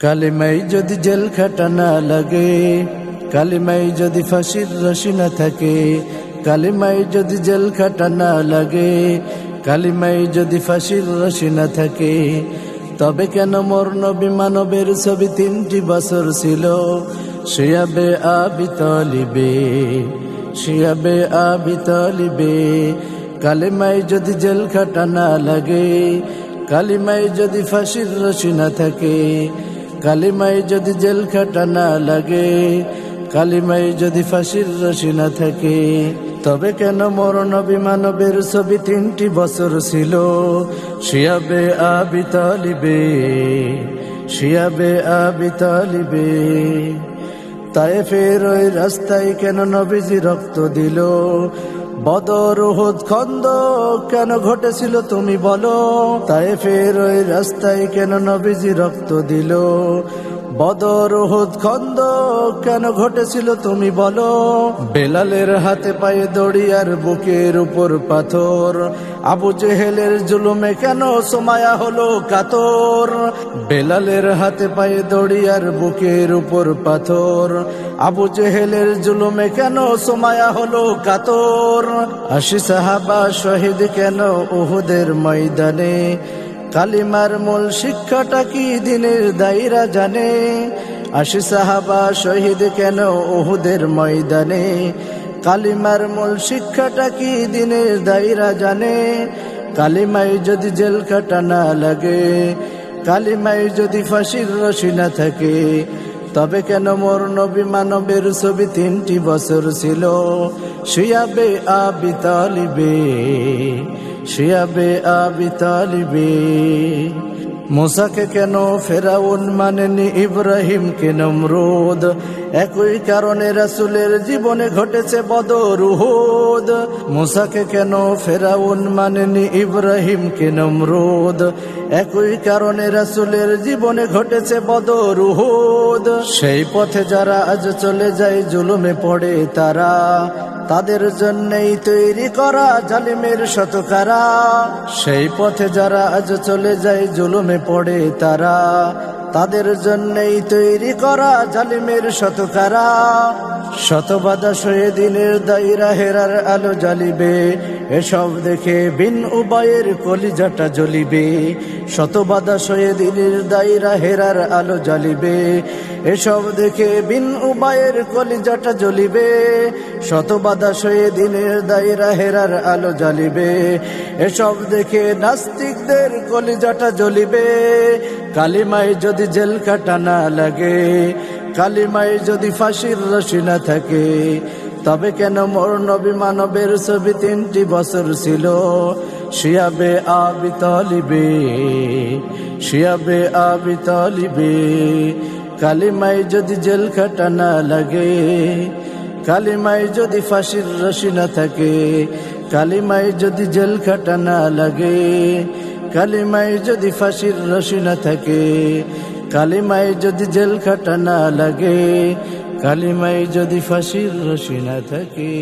কালিমাই যদি জেল খাটা না লাগে, কালিমাই যদি ফাঁসির রশি না থাকে, কালিমাই যদি জেল খাটা না লাগে, কালিমাই যদি ফাঁসির রশি না থাকে, তবে কেন মোর নবী মানবের ছবি তিনটি বছর ছিল? শিয়াবে আবি তলিবে, শিয়াবে আবি তলিবে, কালিমাই যদি জেল খাটা না লাগে, কালিমাই যদি ফাঁসির রশি না থাকে কালিমাই যদি জেল খাটা না লাগে, কালিমাই যদি ফাঁসির রশি না থাকে, তবে কেন মরণ নবী মানবের ছবি তিনটি বছর ছিল? শিয়াবে আবি তালিবে, শিয়াবে আবি তালিবে। তাই ফের ওই রাস্তায় কেন নবীজি রক্ত দিল? বদর হুদ খন্দ কেন ঘটেছিল তুমি বলো? তাই ফের ওই রাস্তায় কেন নবীজি রক্ত দিল? বদর উহুদ খন্দ কেন ঘটেছিল তুমি বলো? বেলালের হাতে পায়ে দড়ি আর বুকের উপর পাথর। আবু জেহেলের জুলুমে কেন সোমায়া হলো কাতর? বেলালের হাতে পায়ে দড়ি আর বুকের উপর পাথর। আবু জেহেলের জুলুমে কেন সোমায়া হলো কাতর? আশি সাহাবা শহীদ কেন উহুদের ময়দানে? কালিমার মূল শিক্ষাটা কি দিনের দায়রা জানে? আশি সাহাবা শহীদ কেন ওহুদের ময়দানে? কালিমার মূল শিক্ষাটা কি দিনের দায়রা জানে? কালিমাই যদি জেল কাটা না লাগে কালিমাই যদি ফাঁসির রশি না থাকে, তবে কেন মোর নবী মানবের ছবি তিনটি বছর ছিল? শিয়াবে আবি তালিবে। শিয়াবে আবি তালিবে মুসাকে কেন ফেরাউন মানেনি ইব্রাহিমকে নমরুদ? একই কারণে রাসুলের জীবনে ঘটেছে বদর উহুদ মোসাকে কেন ফেরাউন মানেনি ইব্রাহিমকে নমরুদ? একই কারণে রাসুলের জীবনে ঘটেছে বদর উহুদ সেই পথে যারা আজ চলে যায়, জুলুমে পড়ে তারা, তাদের জন্যই তৈরি করা জালিমের শতকারা। সেই পথে যারা আজ চলে যায়, জুলুমে পড়ে তারা তাদের জন্যই তৈরি করা জালিমের শতকারা শতবাদা শহীদিনের দিনের দায়রা হেরার আলো জ্বালিবে। এসব দেখে বিন উবায়ের কলিজাটা জ্বলিবে। শত শতবাদা শয়ে দিনের দায়রা হেরার আলো জ্বলিবে। এসব দেখে বিন উবায়ের কলিজাটা জ্বলিবে। শত শতবাদা শয়ে দিনের দায়রা হেরার আলো জ্বলিবে। এসব দেখে নাস্তিকদের কলিজাটা জ্বলিবে। কালিমায় যদি জেল কাটা না লাগে, কালিমায় যদি ফাঁসির রশি না থাকে তবে কেন মোর নবী মানবের ছবি তিনটি বছর ছিল? শিয়াবে আবি তলিবে, শিয়াবে আবি তলিবে কালিমাই যদি জেল কাটা না লাগে, কালিমায় যদি ফাঁসির রশি না থাকে, কালিমায় যদি জেল কাটা না লাগে, কালিমায় যদি ফাঁসির রশি না থাকে, কালিমায় যদি জেল খাটা না লাগে কালিমায় যদি ফাঁসির রশি না থাকে।